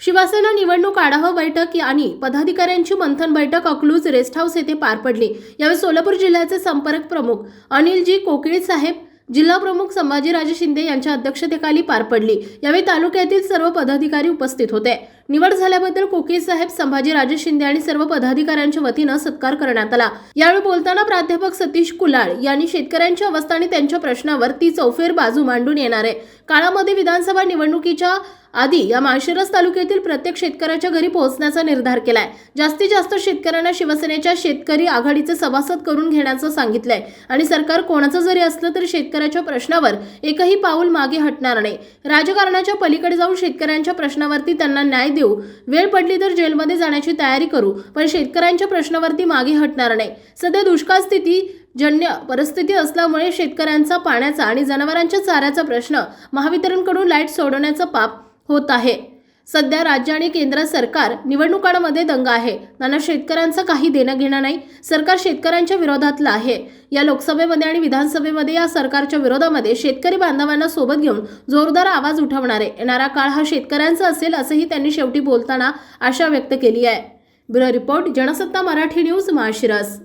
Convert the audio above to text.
शिवसेना निवडणूक आढावा बैठक आणि पदाधिकाऱ्यांची मंथन बैठक अकलूज रेस्ट हाऊस येथे पार पडली. यावेळी सोलापूर जिल्ह्याचे संपर्क प्रमुख अनिलजी कोकिळे साहेब जिल्हा प्रमुख संभाजीराजे शिंदे यांच्या अध्यक्षतेखाली पार पडली. यावेळी तालुक्यातील सर्व पदाधिकारी उपस्थित होते. निवड झाल्याबद्दल कोकिळ साहेब संभाजीराजे शिंदे आणि सर्व पदाधिकाऱ्यांच्या वतीनं सत्कार करण्यात आला. यावेळी बोलताना प्राध्यापक सतीश कुलाळ यांनी शेतकऱ्यांची अवस्था आणि त्यांच्या प्रश्नावर ती चौफेर बाजू मांडून येणार आहे. काळामध्ये विधानसभा निवडणुकीच्या आधी या माळशिरस तालुक्यातील प्रत्येक शेतकऱ्याच्या घरी पोहोचण्याचा निर्धार केलाय. जास्तीत जास्त शेतकऱ्यांना शिवसेनेच्या शेतकरी आघाडीचे सभासद करून घेण्याचं सांगितलंय. आणि सरकार कोणाचं जरी असलं तरी शेतकऱ्याच्या प्रश्नावर एकही पाऊल मागे हटणार नाही. राजकारणाच्या पलीकडे जाऊन शेतकऱ्यांच्या प्रश्नावरती त्यांना न्याय देऊ वेळ पडली तर जेलमध्ये जाण्याची तयारी करू पण शेतकऱ्यांच्या प्रश्नावरती मागे हटणार नाही. सध्या दुष्काळ स्थिती जन्य परिस्थिती असल्यामुळे शेतकऱ्यांचा पाण्याचा आणि जनावरांच्या चाऱ्याचा प्रश्न महावितरणकडून लाइट सोडवण्याचं पाप होत आहे. सध्या राज्य आणि केंद्र सरकार निवडणुकांमध्ये दंग आहे. त्यांना शेतकऱ्यांचं काही देणं घेणं नाही. सरकार शेतकऱ्यांच्या विरोधातलं आहे. या लोकसभेमध्ये आणि विधानसभेमध्ये या सरकारच्या विरोधामध्ये शेतकरी बांधवांना सोबत घेऊन जोरदार आवाज उठवणार आहे. येणारा काळ हा शेतकऱ्यांचा असेल असंही त्यांनी शेवटी बोलताना आशा व्यक्त केली आहे. Bureau report Jansatta Marathi news माशिरस